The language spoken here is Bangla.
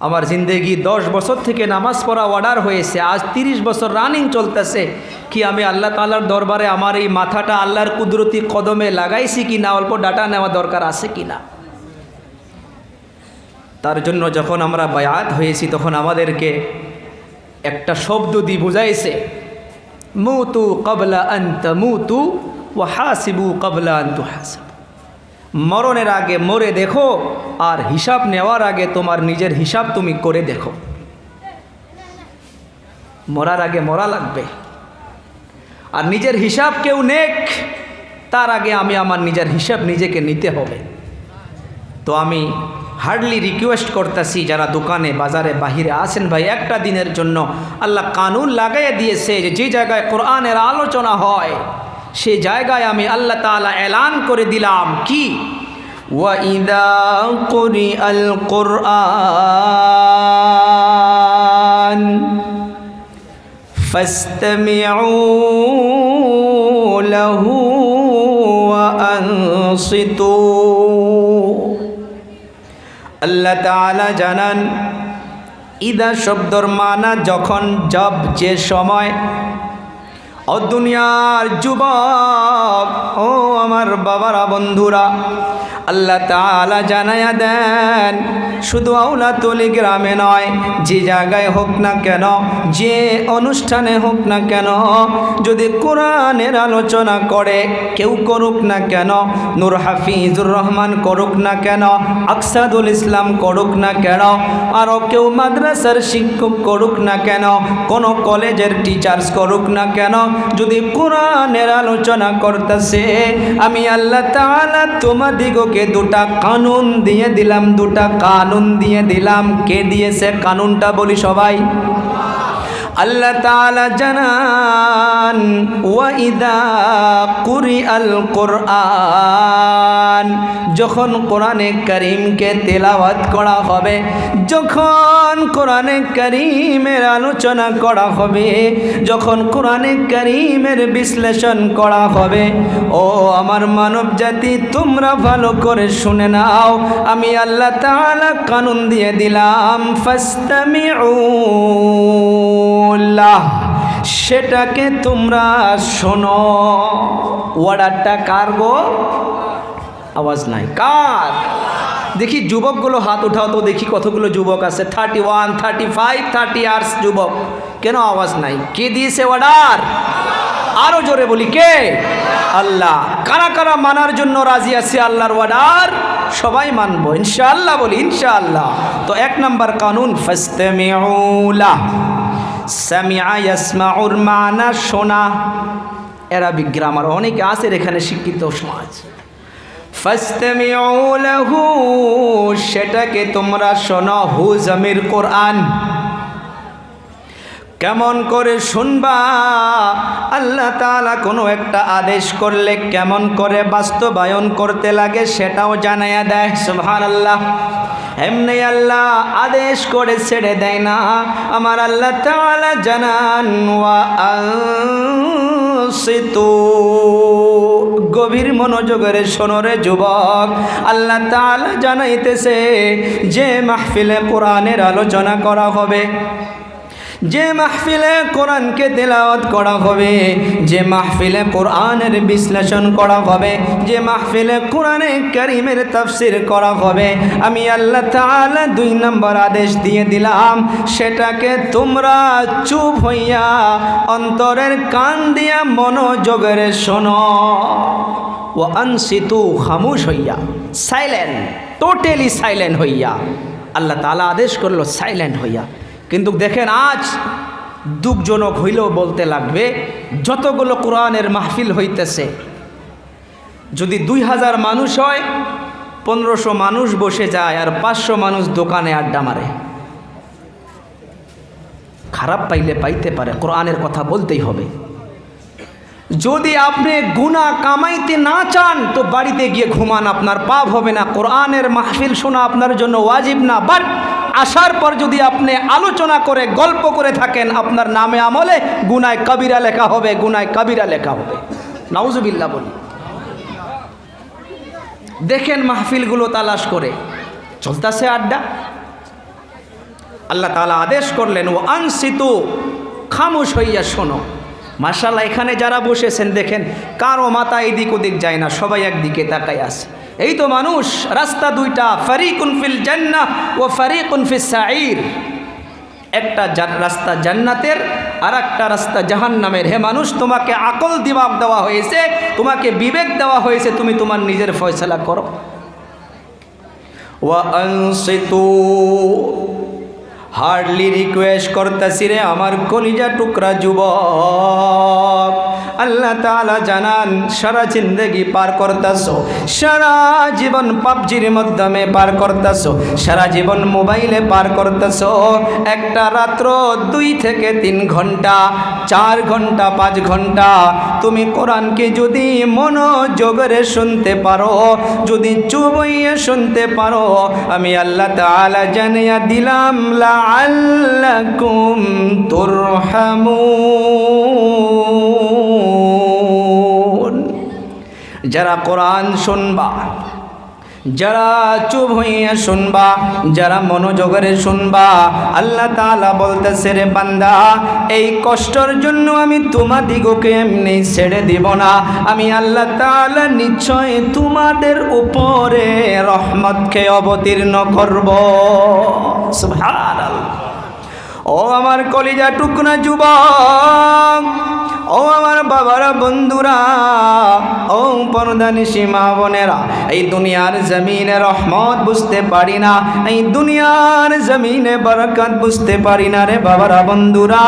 আমার জিন্দেগি দশ বছর থেকে নামাজ পড়া অর্ডার হয়েছে। আজ তিরিশ বছর রানিং চলতেছে। কি আমি আল্লাহ তালার দরবারে আমার এই মাথাটা আল্লাহর কুদরতি কদমে লাগাইছি কি না? অল্প ডাটা নেওয়া দরকার আছে কি না? তার জন্য যখন আমরা বায়াত হয়েছি, তখন আমাদেরকে একটা শব্দ দিয়ে বুঝাইছে। মুতু কবলা আন্ত, মুতু ও হাসিবু কবলা আন্তু হাসিবু। মরণের আগে মরে দেখো, আর হিসাব নেওয়ার আগে তোমার নিজের হিসাব তুমি করে দেখো। মরার আগে মরা লাগবে। আর নিজের হিসাব কেউ নেক, তার আগে আমি আমার নিজের হিসাব নিজেকে নিতে হবে। তো আমি হার্ডলি রিকোয়েস্ট করতেছি, যারা দোকানে, বাজারে, বাহিরে আসেন ভাই, একটা দিনের জন্য আল্লাহ কানুন লাগাইয়া দিয়েছে যে যে জায়গায় কোরআনের আলোচনা হয় সে জায়গায় আমি আল্লাহ তাআলা এলান করে দিলাম কি وَإِذَا قُرِئَ الْقُرْآنُ فَاسْتَمِعُوا لَهُ وَأَنصِتُوا আল্লাহ তাআলা জানান ইদা শব্দর মানা যখন জব যে সময় ও দুনিয়ার যুবক ও আমার বাবারা বন্ধুরা আল্লাহ তাআলা জানায়া দেন, শুধু আউলাতলি গ্রামে নয়, যে জায়গায় হোক না কেন, যে অনুষ্ঠানে হোক না কেন, যদি কোরআনের আলোচনা করে, কেউ করুক না কেন, নূর হাফিজুর রহমান করুক না কেন, আকসাদুল ইসলাম করুক না কেন আরও কেউ মাদ্রাসার শিক্ষক করুক না কেন, কোনো কলেজের টিচার্স করুক না কেন, যদি কোরআনের আলোচনা করতেছে, আমি আল্লাহ তাআলা তোমাদিগকে দুটা কানুন দিয়ে দিলাম দুটা কানুন দিয়ে দিলাম। কে দিয়েছে? কানুনটা বলি সবাই। আল্লাহ তাআলা জানান ওয়াইদা কুরি আল কোরআন। যখন কোরআনে করিমকে তেলাওয়াত করা হবে, যখন কোরআনে করিমের আলোচনা করা হবে, যখন কোরআনে করিমের বিশ্লেষণ করা হবে, ও আমার মানব জাতি তোমরা ভালো করে শুনে নাও। আমি আল্লাহ তাআলা কানুন দিয়ে দিলাম ফাস্তামিউল্লাহ সেটাকে তোমরা শোনো। ওয়ার্ডারটা কার গো? আওয়াজ নাই। কার? দেখি যুবকগুলো হাত উঠাও তো দেখি কতগুলো যুবক আছে। Thirty one thirty five thirty years যুবক। কেন আওয়াজ নাই? কে দিয়েছে অর্ডার আরও জোরে বলি, কে? আল্লাহ। কারা কারা মানার জন্য রাজি আছে আল্লাহর অর্ডার সবাই মানবো। ইনশাআল্লাহ বলি, ইনশাআল্লাহ। তো এক নাম্বার কানুন, ফাস্তামিউলা। সামিআ ইয়াসমাউর মানা, শোনা। অ্যারাবিক গ্রামার অনেকে আছে এখানে শিক্ষিত সমাজ। ফাস্তামিউ লাহু, সেটাকে তোমরা শোনো, হু, জমির কোরআন। কেমন করে শুনবা? আল্লাহ তাআলা কোনো একটা আদেশ করলে কেমন করে বাস্তবায়ন করতে লাগে সেটাও জানাইয়া দেয়, সুবহানাল্লাহ। এমনি আল্লাহ আদেশ করে ছেড়ে দেয় না। আমার আল্লাহ তাআলা জানান আনসিতু। গভীর মনোযোগের শোনরে যুবক, আল্লাহ তাআলা জানাইতেছে, যে মাহফিলে কোরআনের আলোচনা করা হবে যে মাহফিলে কোরআনকে তেলাওয়াত করা হবে, যে মাহফিলে কোরআনের বিশ্লেষণ করা হবে, যে মাহফিলে কোরআনে করিমের তাফসির করা হবে, আমি আল্লাহ তাআলা দুই নম্বর আদেশ দিয়ে দিলাম, সেটাকে তোমরা চুপ হইয়া অন্তরের কান দিয়া মনোযোগের শোনো। ও আনসিতু খামুশ হইয়া, সাইলেন্ট, টোটালি সাইলেন্ট হইয়া, আল্লাহ তাআলা আদেশ করল সাইলেন্ট হইয়া। কিন্তু দেখেন আজ দুঃখজনক হইলেও বলতে লাগবে, যতগুলো কোরআনের মাহফিল হইতেছে, যদি দুই হাজার মানুষ হয়, পনেরোশো মানুষ বসে যায় আর পাঁচশো মানুষ দোকানে আড্ডা মারে। খারাপ পাইলে পাইতে পারে, কোরআনের কথা বলতেই হবে। যদি আপনি গুণা কামাইতে না চান, তো বাড়িতে গিয়ে ঘুমান, আপনার পাপ হবে না। কোরআনের মাহফিল শোনা আপনার জন্য ওয়াজিব না, বাট আসার পর যদি আপনি আলোচনা করে, গল্প করে থাকেন, আপনার নামে আমলে গুনায় কবিরা লেখা হবে, গুনায় কবিরা লেখা হবে। নাউজুবিল্লা বলি। দেখেন মাহফিলগুলো তালাশ করে। চলতেছে আড্ডা। আল্লাহ তাআলা আদেশ করলেন ও আনসিতু, খামোশ হইয়া শোনো। মার্শাল্লাহ এখানে যারা বসেছেন, দেখেন, কারও মাথা এদিক ওদিক যায় না, সবাই একদিকে তাকাই আছে। এই তো মানুষ, রাস্তা দুইটা, ফারিকুন ফিল জান্নাহ ও ফারিকুন ফিস সাঈর। একটা রাস্তা জান্নাতের আর একটা রাস্তা জাহান্নামের। হে মানুষ, তোমাকে আকল দিমাগ দেওয়া হয়েছে, তোমাকে বিবেক দেওয়া হয়েছে, তুমি তোমার নিজের ফয়সলা করো। ওয়ানসিতু হার্ডলি রিকোয়েস্ট করতেছি রে আমার কলিজা টুকরা যুবক। আল্লাহ তাআলা জানান, সারা জিন্দগি পার করতেছো, সারা জীবন পাবজির মাধ্যমে পার করতেছো, সারা জীবন মোবাইলে পার করতেছো, একটা রাত্র দুই থেকে তিন ঘণ্টা, চার ঘণ্টা, পাঁচ ঘণ্টা। তুমি কোরআনকে যদি মনোযোগরে শুনতে পারো, যদি চুবইয়ে শুনতে পারো, আমি আল্লাহ তাআলা জানিয়া দিলাম লাআল্লাকুম তুরহামুন যারা কোরআন শুনবা, যারা চুপ হইয়া শুনবা, যারা মনোযোগরে শুনবা, আল্লাহ তাআলা বলতেছে, রে বান্দা, এই কষ্টর জন্য আমি তোমাদিগকে এমনি ছেড়ে দিব না। আমি আল্লাহ তাআলা নিশ্চয় তোমাদের উপরে রহমতকে অবতীর্ণ করব। ও আমার কলিজা টুকনা যুবক, ও আমার বাবারা বন্ধুরা, ও পরদানি সীমা বোনেরা, এই দুনিয়ার জমিনে রহমত বুঝতে পারি না, এই দুনিয়ার জমিনে বরকত বুঝতে পারি না রে বাবারা বন্ধুরা।